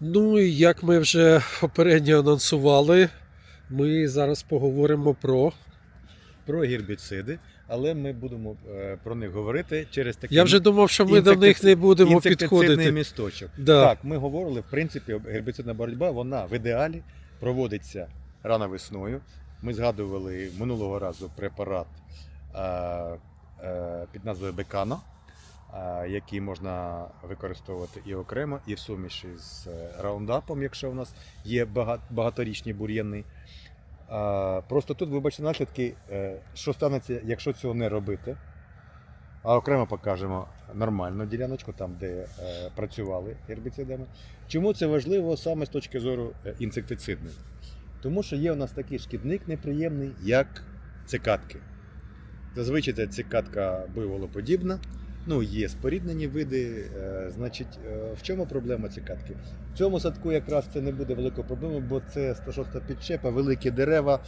Ну і як ми вже попередньо анонсували, ми зараз поговоримо про. Про гербіциди, але ми будемо е, про них говорити через такий Я вже думав, що ми до них не будемо підходити. місточок. Да. Так, ми говорили, в принципі, гербіцидна боротьба, вона в ідеалі проводиться рано весною. Ми згадували минулого разу препарат е, е, під назвою Бекано, е, який можна використовувати і окремо, і в суміші з е, раундапом, якщо у нас є багаторічні бур'яни. Е, Просто тут, вибачте, наслідки, е, що станеться, якщо цього не робити. А окремо покажемо нормальну діляночку, там, де е, працювали гербіцидами. Чому це важливо саме з точки зору е, інсектицидної? Тому що є у нас такий шкідник неприємний, як цикатки. Зазвичай ця цикатка биволоподібна. Ну, є споріднені види. Е, значить, е, в чому проблема цикатки? В цьому садку якраз це не буде великою проблемою, бо це 106 підчепа, великі дерева,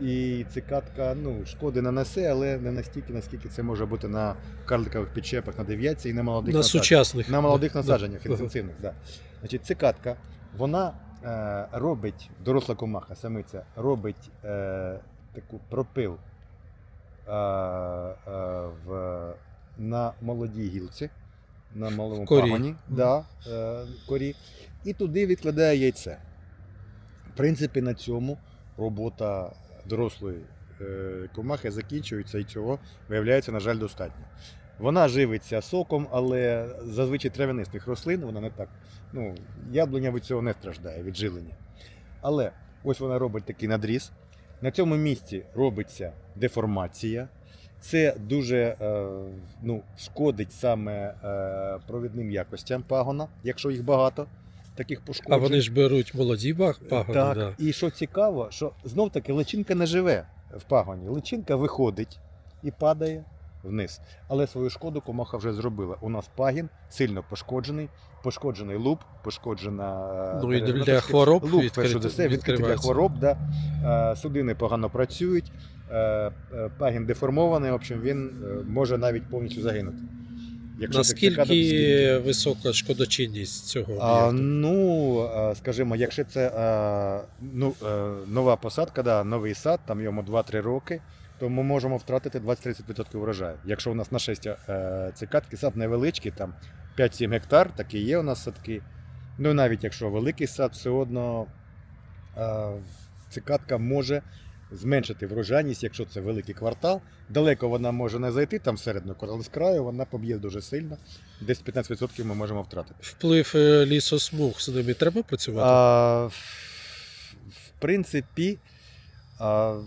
і цикатка ну, шкоди нанесе, але не настільки, наскільки це може бути на карликових підчепах, на дев'ятці і на молодих На насадженнях. сучасних. На молодих Да, насадженнях да. інтенсивних, Да. Значить, цикатка, вона е, робить, доросла комаха, самиця, робить е, таку пропил е, е, в, на молодій гілці, на малому корі. пагоні, да, е, корі, і туди відкладає яйце. В принципі, на цьому робота дорослої е, комахи закінчується, і цього виявляється, на жаль, достатньо. Вона живиться соком, але зазвичай трав'янистих рослин вона не так. Ну, яблуня від цього не страждає, від жилення. Але ось вона робить такий надріз. На цьому місці робиться деформація. Це дуже е, ну, шкодить саме е, провідним якостям пагона, якщо їх багато, таких пошкоджень. А вони ж беруть молоді пагони. Так, Да. і що цікаво, що знов таки личинка не живе в пагоні. Личинка виходить і падає вниз. Але свою шкоду комаха вже зробила. У нас пагін сильно пошкоджений, пошкоджений луп, пошкоджена е, Ну і деревина для хвороб луп відкрит- перш за все, відкритий для хвороб. Да. Е, Судини погано працюють, е, е, пагін деформований, в общем, він е, може навіть повністю загинути. Якщо. Наскільки висока шкодочинність цього А, об'єкту? ну, е, скажімо, якщо це е, ну, е, нова посадка, да, новий сад, там йому 2-3 роки, то ми можемо втратити 20-30% врожаю. Якщо у нас на 6 е, цикадки сад невеличкий, там 5-7 гектар, такі є у нас садки. Ну, навіть якщо великий сад, все одно е, цикадка може зменшити врожайність, якщо це великий квартал. Далеко вона може не зайти там всередину, але з краю вона поб'є дуже сильно. Десь 15% ми можемо втратити. Вплив е, лісосмуг з ними треба працювати? А, в- принципі, а,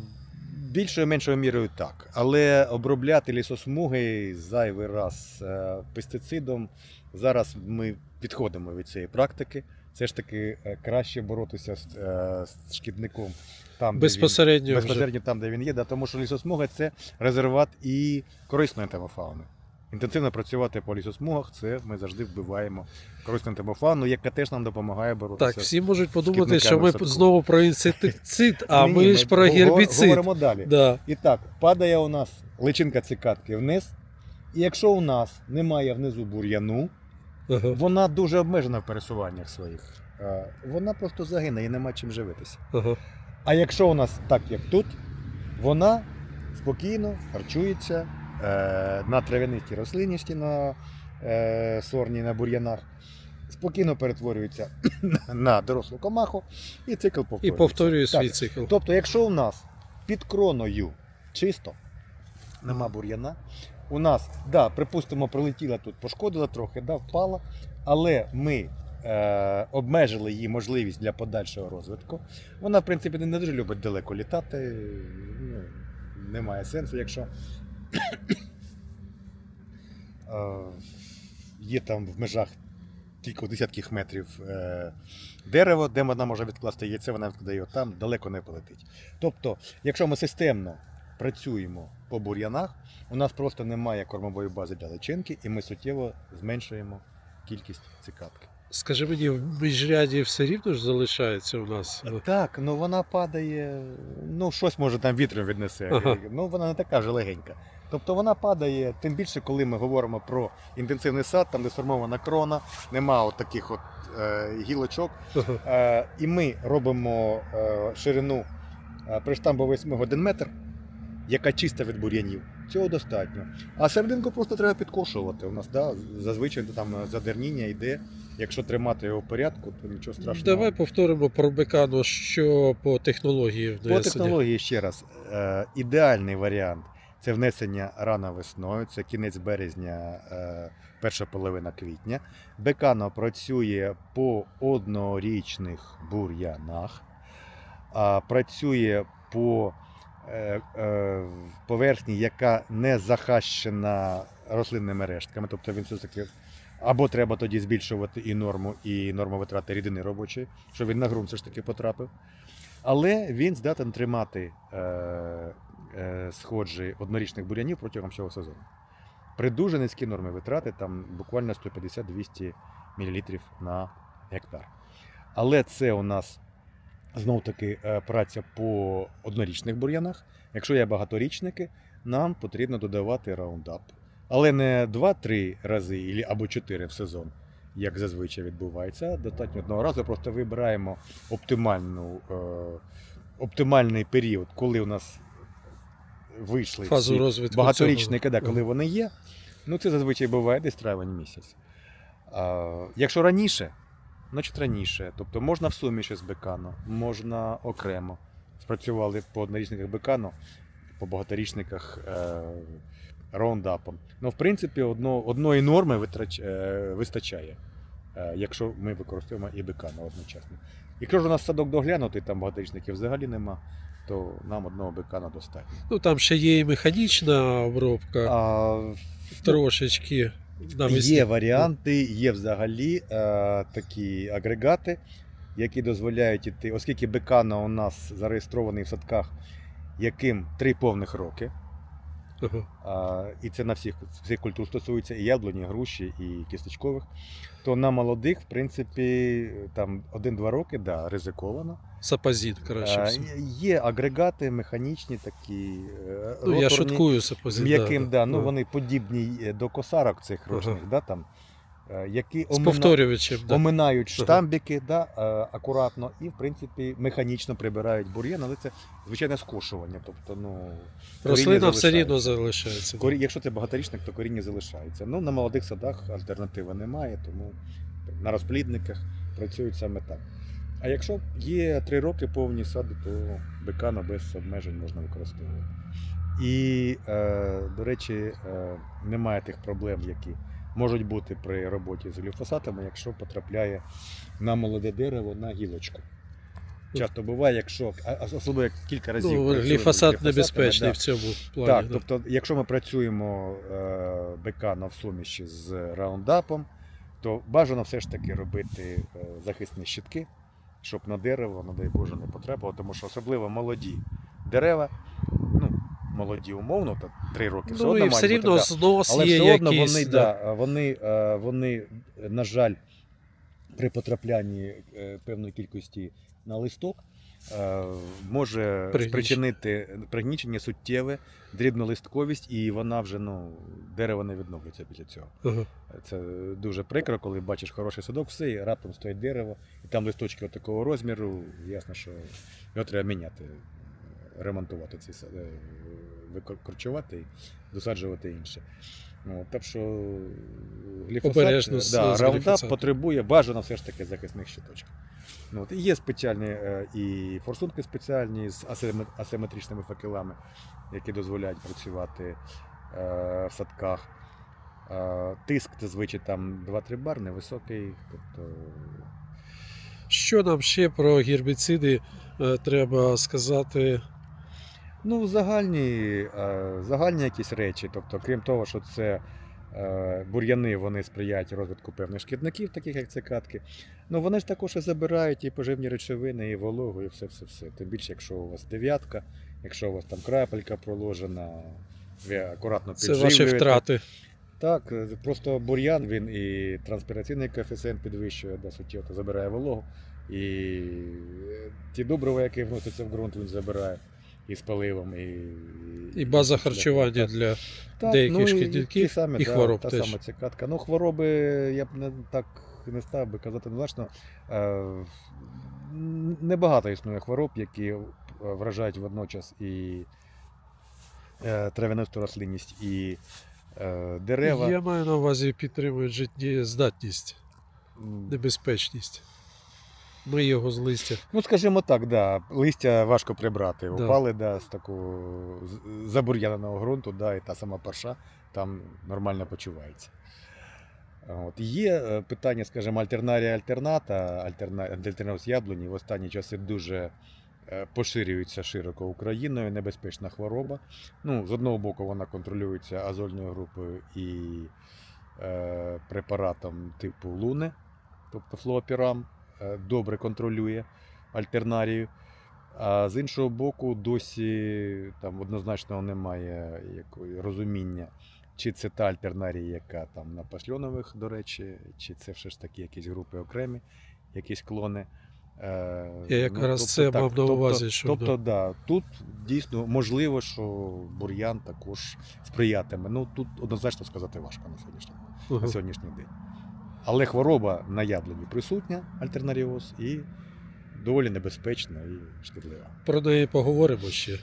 більшою меншою мірою так. Але обробляти лісосмуги зайвий раз е, пестицидом. Зараз ми підходимо від цієї практики. Все ж таки е, краще боротися з шкідником там, де він, Безпосередньо безпосередньо там, де він є, да, тому що лісосмуга це резерват і корисної темофауни. Інтенсивно працювати по лісосмугах, це ми завжди вбиваємо корисну темофауну, яка теж нам допомагає боротися. Так, всі можуть подумати, що ми знову про інсектицид, а Ні, ми ж про гербіцид. Говоримо далі. Да. І так, падає у нас личинка цикатки вниз. І якщо у нас немає внизу бур'яну, Ага, вона дуже обмежена в пересуваннях своїх. Е, Вона просто загине і нема чим живитися. ага. А якщо у нас так, як тут, вона спокійно харчується е, на трав'янистій рослинності, на е, сорні, на бур'янах, спокійно перетворюється на дорослу комаху, і цикл І повторюється. повторює Так. цикл. Тобто, якщо у нас під кроною чисто, нема бур'яна, у нас, да, припустимо, прилетіла тут, пошкодила трохи, да, впала, але ми обмежили її можливість для подальшого розвитку. Вона, в принципі, не- не дуже любить далеко літати. Ну, немає сенсу, якщо е, є там в межах кілька десятків метрів е, дерево, де вона може відкласти яйце, вона відкладає його там, далеко не полетить. Тобто, якщо ми системно працюємо по бур'янах, у нас просто немає кормової бази для личинки, і ми суттєво зменшуємо кількість цикадки. Скажи мені, в міжряді все рівно ж залишається у нас. Так, ну вона падає, ну щось може там вітром віднесе. Ага. Ну вона не така вже легенька. Тобто вона падає, тим більше, коли ми говоримо про інтенсивний сад, там де сформована крона, нема от таких от е, гілочок. Ага. Е, і ми робимо е, ширину е, приштамбової смуги 1 метр, яка чиста від бур'янів. Цього достатньо. А серединку просто треба підкошувати. У нас да, зазвичай там задерніння йде. Якщо тримати його в порядку, то нічого страшного. Давай повторимо про бекану, що по технології По технології ще раз, е, ідеальний варіант це внесення рано весною, це кінець березня, е, перша половина квітня. Бекано працює по однорічних бур'янах, а працює по е, е, поверхні, яка не захащена рослинними рештками, тобто він все-таки. Або треба тоді збільшувати і норму, і норму витрати рідини робочої, щоб він на ґрунт все ж таки потрапив. Але він здатен тримати е, е, сходжі однорічних бур'янів протягом всього сезону. При дуже низькій нормі витрати, там буквально 150-200 мл на гектар. Але це у нас знов таки е, праця по однорічних бур'янах. Якщо є багаторічники, нам потрібно додавати раундап. Але не 2-3 рази або 4 в сезон, як зазвичай відбувається. Достатньо одного разу. Просто вибираємо оптимальну, е, оптимальний період, коли у нас вийшли Фазу розвитку. багаторічники, да, цього. коли вони є. Ну це зазвичай буває десь травень місяць. А, якщо раніше, значить раніше. Тобто можна в суміші з бекану, можна окремо. Спрацювали по однорічниках бекану, по багаторічниках е, раундапом. Ну, в принципі, одно, одної норми витрач, е, вистачає, е, якщо ми використовуємо і бекану одночасно. Якщо ж у нас садок доглянутий, там багаторічників взагалі нема, то нам одного бекана достатньо. Ну там ще є і механічна обробка, А, трошечки. навесні. Є варіанти, є взагалі е, такі агрегати, які дозволяють іти, оскільки бекана у нас зареєстрований в садках, яким три повних роки. Ага. А, і це на всіх, всіх культур стосується і яблуні, і груші, і кісточкових. То на молодих, в принципі, там 1-2 роки, да, ризиковано. Сапазіт, краще. А, є агрегати механічні такі. ну, Ну, я шуткую з м'яким, да, ну вони подібні е, до косарок цих Ага. ручних, да, там, е, які З омина- Да. оминають Ага. штамбики да, е, акуратно і, в принципі, механічно прибирають бур'ян, але це звичайне скошування. Тобто, ну, Рослина все рівно залишається. залишається. Корі... Якщо це багаторічник, то коріння залишається. Ну, на молодих садах альтернативи немає, тому на розплідниках працюють саме так. А якщо є три роки повні сади, то бекана без обмежень можна використовувати. І, е, до речі, е, немає тих проблем, які можуть бути при роботі з гліфосатами, якщо потрапляє на молоде дерево на гілочку. Часто буває, якщо особливо як кілька разів. Ну, гліфосат небезпечний да, в цьому плані. так, да. тобто, якщо ми працюємо е, бекана в суміші з раундапом, то бажано все ж таки робити е, захисні щитки, щоб на дерево, не дай Боже, не потрапило, тому що особливо молоді дерева, молоді умовно, так, три роки все Ну одно і все рівно бути, да. знос Але є все одно вони, да. да, вони, е, вони, на жаль, при потраплянні е, певної кількості на листок е, може Пригнічення. спричинити пригнічення суттєве, дрібнолистковість, і вона вже ну, дерево не відновлюється після цього. Ага. Це дуже прикро, коли бачиш хороший садок, все, і раптом стоїть дерево, і там листочки от такого розміру, ясно, що його треба міняти, ремонтувати сад, е, викорчувати і досаджувати інше. Ну, так що гліфосат, Обережно да, з раундап гліфосатом. потребує бажано все ж таки захисних щиточків. Ну, от, і є спеціальні е, і форсунки спеціальні з асиметричними факелами, які дозволяють працювати е, в садках. Е, Тиск зазвичай там 2-3 бар, невисокий. Тобто, Що нам ще про гербіциди е, треба сказати? Ну, загальні, е, загальні якісь речі. Тобто, крім того, що це е, бур'яни вони сприяють розвитку певних шкідників, таких як цикадки. Ну вони ж також і забирають і поживні речовини, і вологу, і все-все-все. Тим більше, якщо у вас дев'ятка, якщо у вас там крапелька проложена, ви акуратно Це ваші втрати. Так, е, просто бур'ян він і транспіраційний коефіцієнт підвищує, да, суттєво забирає вологу. І ті добрива, які вносяться в ґрунт, він забирає. І з поливом, і, І база харчування для деяких шкідників ті самі, і да, хвороб та теж. сама цикатка. Ну, хвороби я б не так не став би казати однозначно. Е, Небагато існує хвороб, які е, вражають водночас і е, травянисту рослинність, і дерева. Я маю на увазі підтримують життєздатність, небезпечність. Ми його з листя. Ну, скажімо так, да. листя важко прибрати. Да. Упали да, з такого забур'яненого ґрунту, да, і та сама парша там нормально почувається. От. Є е, питання, скажімо, альтернарія альтерната, альтерна... альтернаріус яблуні в останні часи дуже е, поширюється широко Україною, небезпечна хвороба. Ну, з одного боку, вона контролюється азольною групою і е, препаратом типу луни, тобто флуопірам, е, добре контролює альтернарію. А з іншого боку, досі там однозначно немає якої розуміння, чи це та альтернарія, яка там на пасльонових, до речі, чи це все ж таки якісь групи окремі, якісь клони. Е, Я якраз це мав на увазі, Тобто, що, тобто да, тут дійсно можливо, що бур'ян також сприятиме. Ну тут однозначно сказати важко на сьогоднішній, на сьогоднішній день. Але хвороба на яблуні присутня, альтернаріоз, і доволі небезпечна і шкідлива. Про неї поговоримо ще.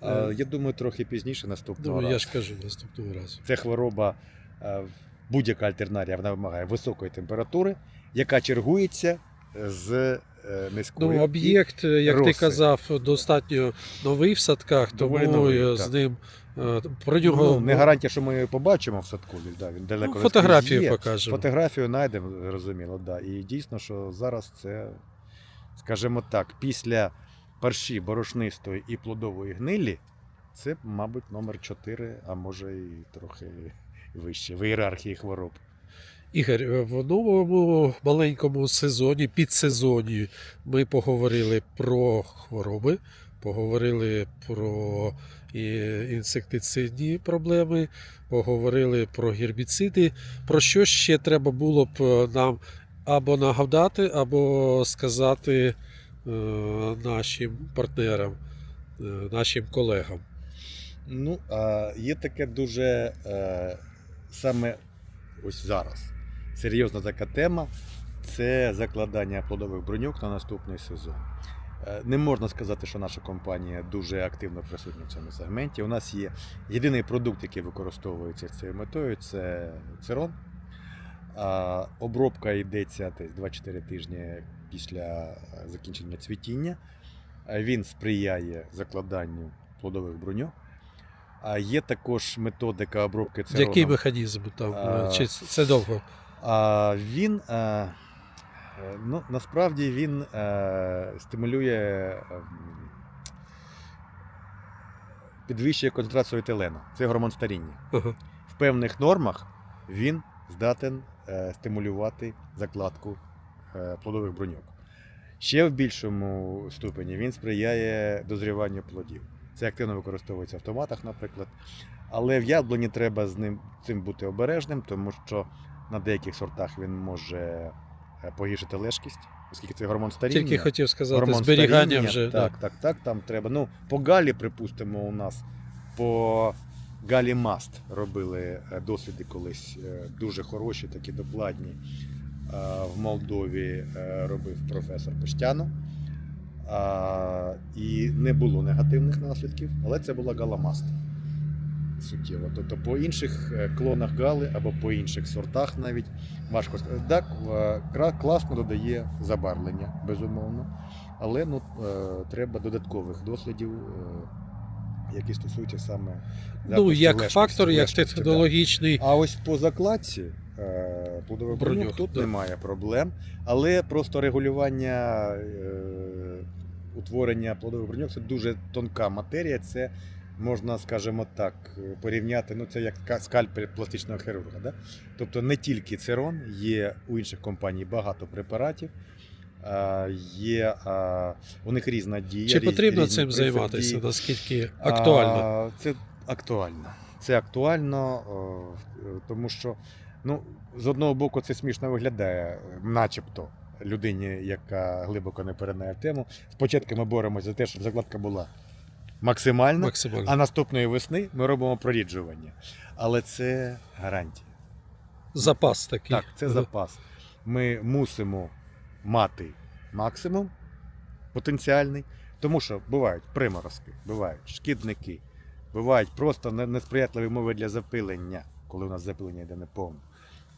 А, Е, я думаю, трохи пізніше наступного Ну, разу. я ж кажу наступного разу. Це хвороба, е, будь-яка альтернарія, вона вимагає високої температури, яка чергується з низькою. Ну, об'єкт, як роси. ти казав, достатньо новий в садках, тому новий, е, з так. ним е, про нього ну, не гарантія, що ми її побачимо в садку, да, він далеко ну, фотографію є. покажемо. Фотографію знайдемо, зрозуміло, да. І дійсно, що зараз це, скажімо так, після парші борошнистої і плодової гнилі, це, мабуть, номер 4, а може і трохи вище в ієрархії хвороб. Ігор, е, в новому маленькому сезоні, підсезоні, ми поговорили про хвороби, поговорили про інсектицидні проблеми, поговорили про гербіциди. Про що ще треба було б е, нам або нагадати, або сказати е, нашим партнерам, е, нашим колегам. Ну, а є таке дуже е, саме ось зараз. Серйозна така тема це закладання плодових броньок на наступний сезон. Е, Не можна сказати, що наша компанія дуже активно присутня в цьому сегменті. У нас є єдиний продукт, який використовується цією метою, це цирон. Обробка йдеться 2-4 тижні після е, закінчення цвітіння. Е, Він сприяє закладанню плодових броньок. А є також методика обробки цироном. Який механізм там? Чи це довго? А він е, ну, насправді він е, стимулює ем, підвищує концентрацію етилену. Це гормон старіння. В певних нормах він здатен е, стимулювати закладку е, плодових броньок. Ще в більшому ступені він сприяє дозріванню плодів. Це активно використовується в томатах, наприклад. Але в яблуні треба з ним цим бути обережним, тому що на деяких сортах він може е, погіршити лежкість, оскільки це гормон старіння. Тільки хотів сказати, гормон зберігання старіння. вже. Так, так, так. Там треба. Ну, по Галі, припустимо, у нас по Галі Маст робили е, досліди колись е, дуже хороші, такі докладні. В Молдові робив професор Пештяно. І не було негативних наслідків, але це була галамаст. Суттєво. Тобто по інших е, клонах гали або по інших сортах навіть важко. Так, е, класно додає забарвлення, безумовно. Але ну, е, треба додаткових дослідів, які стосуються саме. Ну, як лежкості- фактор, як лежкості, да. технологічний. А ось по закладці е, плодових броньок тут да. немає проблем, але просто регулювання е, утворення плодових броньок це дуже тонка матерія. Це можна, скажімо так, порівняти. Ну, це як ка- скальпель пластичного хірурга. Да? Тобто не тільки цирон, є у інших компаній багато препаратів. Є у них різна дія. Чи різ- потрібно різні цим займатися? Наскільки актуально? Це актуально. Це актуально, тому що ну, з одного боку це смішно виглядає, начебто людині, яка глибоко не перенає тему. Спочатку ми боремося за те, щоб закладка була максимально, максимально. а наступної весни ми робимо проріджування. Але це гарантія. Запас такий. Так, це запас. Ми мусимо мати максимум потенціальний, тому що бувають приморозки, бувають шкідники, бувають просто несприятливі умови для запилення, коли у нас запилення йде неповно.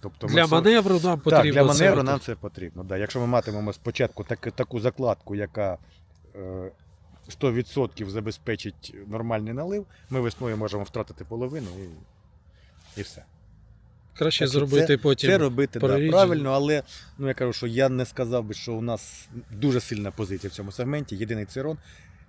Тобто ми Для все- маневру нам потрібно. так, для маневру це. нам це потрібно. Да. Якщо ми матимемо спочатку так, таку закладку, яка е, 100% забезпечить нормальний налив, ми весною можемо втратити половину і, і все. Краще Так зробити зробити потім. Це робити да, правильно, але ну я кажу, що я не сказав би, що у нас дуже сильна позиція в цьому сегменті. Єдиний цирон.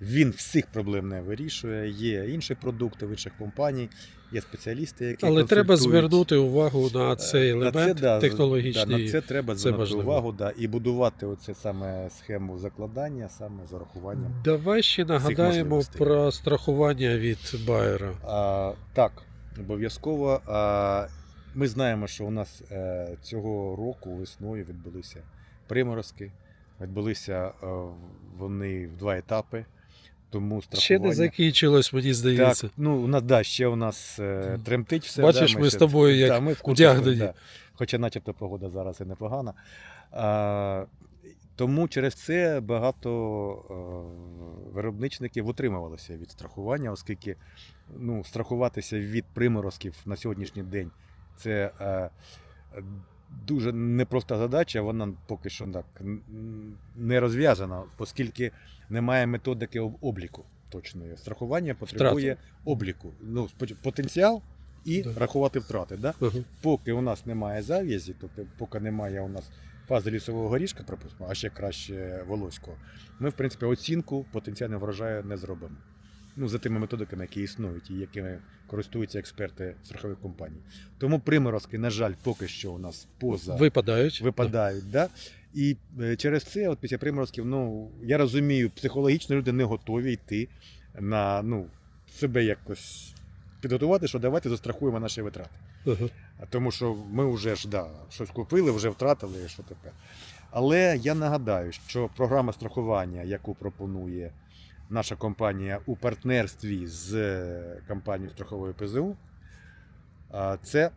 Він всіх проблем не вирішує. Є інші продукти в інших компаній, є спеціалісти, які Але треба звернути увагу на цей Е, на елемент це, да, технологічний. Да, на це треба це звернути важливо. увагу да, і будувати оце саме схему закладання, саме з урахуванням. Давай ще нагадаємо про страхування від Байера. А, так, обов'язково. А, ми знаємо, що у нас е, цього року весною відбулися приморозки. Відбулися е, вони в два етапи. Тому страхування... Ще не закінчилось, мені здається. Так, ну, у нас, да, ще у нас е, тремтить все. Бачиш, да, ми з ще- тобою як да, ми вдягнені. да. Хоча начебто погода зараз і непогана. А, тому через це багато е, виробничників утримувалися від страхування, оскільки ну, страхуватися від приморозків на сьогоднішній день це е, дуже непроста задача, вона поки що так не розв'язана, оскільки немає методики об- обліку точної. Страхування потребує обліку. Ну, потенціал і Да. рахувати втрати. Да? Ага. Поки у нас немає зав'язі, тобто поки немає у нас фази лісового горішка, припустимо, а ще краще волоського, ми, в принципі, оцінку потенціального врожаю не зробимо. Ну, за тими методиками, які існують і якими користуються експерти страхових компаній. Тому приморозки, на жаль, поки що у нас поза Випадають. випадають. Да? І е, через це, от після приморозків, ну я розумію, психологічно люди не готові йти на ну, себе якось підготувати, що давайте застрахуємо наші витрати. А Тому що ми вже ж да, щось купили, вже втратили, що тепер. Але я нагадаю, що програма страхування, яку пропонує наша компанія у партнерстві з е, компанією страхової ПЗУ, це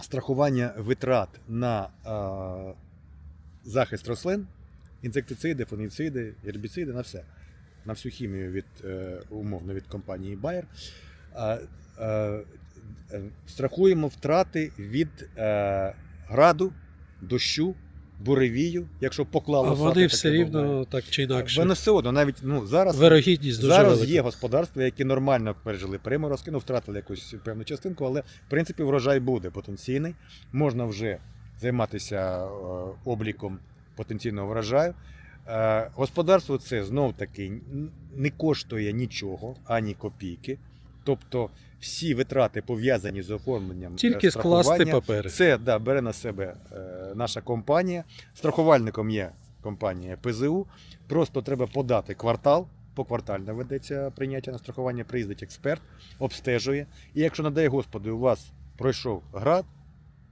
страхування витрат на захист рослин, інсектициди, фунгіциди, гербіциди, на все. На всю хімію від е, умовно від компанії Bayer. Е, е, страхуємо втрати від е, граду, дощу, буревію, якщо поклало А вони все рівно так чи інакше. Воно все одно, навіть ну, зараз, Вирогідність дуже зараз велика. є господарства, які нормально пережили приморозки, ну втратили якусь певну частинку, але в принципі врожай буде потенційний. Можна вже займатися е, обліком потенційного врожаю. Е, Господарство це знов таки не коштує нічого, ані копійки. Тобто всі витрати пов'язані з оформленням е, Тільки скласти папери. це да, бере на себе е, наша компанія. Страхувальником є компанія ПЗУ. Просто треба подати квартал. Поквартально ведеться прийняття на страхування, приїздить експерт, обстежує. І якщо, не дай Господи, у вас пройшов град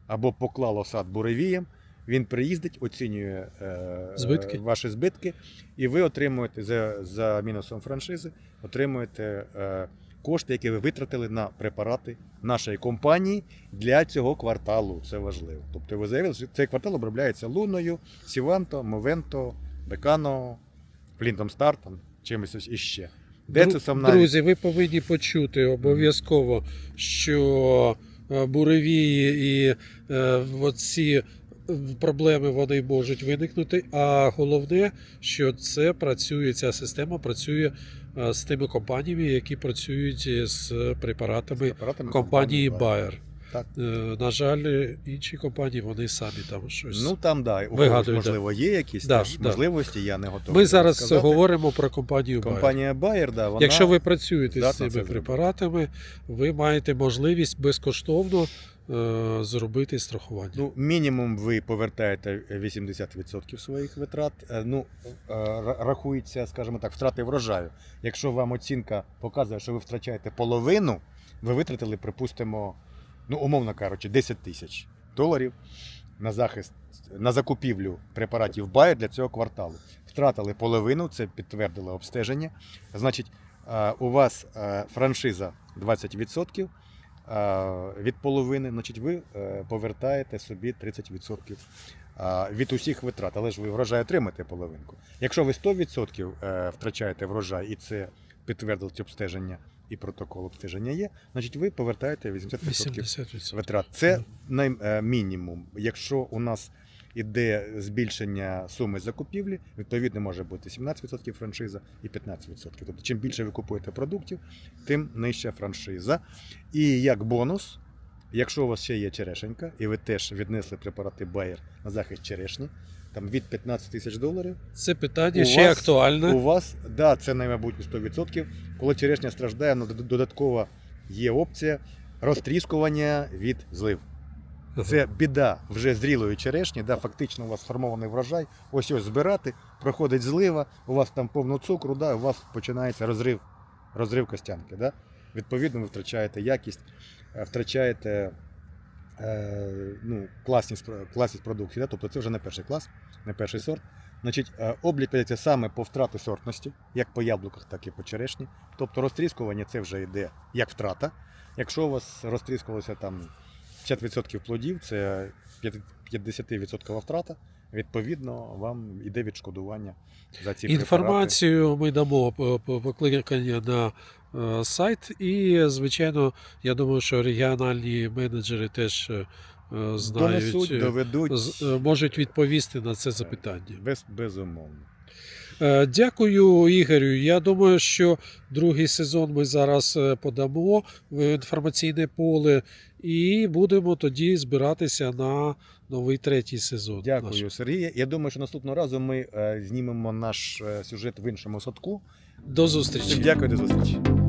або поклало сад буревієм, він приїздить, оцінює е, Збитки. ваші збитки, і ви отримуєте за, за мінусом франшизи, отримуєте е, кошти, які ви витратили на препарати нашої компанії для цього кварталу. Це важливо. Тобто ви заявили, що цей квартал обробляється луною, Сіванто, Мовенто, Бекано, Флінтом Стартом, чимось іще. Де Дру- це сам навіть Друзі, ви повинні почути обов'язково, що е, буревії і е, оці е, проблеми вони можуть виникнути. А головне, що це працює, ця система працює з тими компаніями, які працюють з препаратами препаратами компанії Bayer. Так. Е, На жаль, інші компанії вони самі там щось. Ну там да, у Вигадують, когось, можливо, є якісь Да, теж да. можливості, я не готовий. Ми зараз сказати. говоримо про компанію Bayer. Компанія Bayer, да, вона Якщо ви працюєте з цими препаратами, ви маєте можливість безкоштовно е, зробити страхування. Ну, мінімум ви повертаєте 80% своїх витрат. Е, Ну, рахується, скажімо так, втрати врожаю. Якщо вам оцінка показує, що ви втрачаєте половину, ви витратили, припустимо, ну, умовно кажучи, 10 тисяч доларів на захист, на закупівлю препаратів Bayer для цього кварталу. Втратили половину, це підтвердило обстеження. Значить, е, у вас е, франшиза 20% е, від половини, значить ви повертаєте собі 30% е, від усіх витрат, але ж ви врожай отримаєте половинку. Якщо ви 100% е, втрачаєте врожай, і це підтвердить обстеження і протокол обстеження є, значить ви повертаєте 80% 80%. витрат. Це най, е, мінімум. Якщо у нас іде збільшення суми закупівлі, відповідно може бути 17% франшиза і 15%. Тобто, чим більше ви купуєте продуктів, тим нижча франшиза. І як бонус, якщо у вас ще є черешенька, і ви теж віднесли препарати Bayer на захист черешні, там від 15 тисяч доларів, Це питання У ще вас- актуальне. у вас, да, це наймабутні 100%. Коли черешня страждає, ну, додатково є опція розтріскування від злив. Це біда вже зрілої черешні, да, фактично у вас сформований врожай, ось ось збирати, проходить злива, у вас там повно цукру, да, у вас починається розрив, розрив костянки. Да? Відповідно, ви втрачаєте якість, е, втрачаєте ну, класність, класність продукції. Да? Тобто це вже не перший клас, не перший сорт. Значить, е, облік ведеться саме по втрати сортності, як по яблуках, так і по черешні. Тобто розтріскування це вже йде як втрата. Якщо у вас розтріскувалося там 50% плодів, це 50% втрата. Відповідно, вам іде відшкодування за ці препарати. Інформацію ми дамо по- по покликання на е, сайт, і, звичайно, я думаю, що регіональні менеджери теж е, знають, Донесуть, доведуть е, можуть відповісти на це запитання. без, безумовно. Е, Дякую, Ігорю. Я думаю, що другий сезон ми зараз е, подамо в інформаційне поле і будемо тоді збиратися на новий третій сезон. наш. Дякую, Сергій. Я думаю, що наступного разу ми е, знімемо наш сюжет в іншому садку. До зустрічі. Дякую, до зустрічі.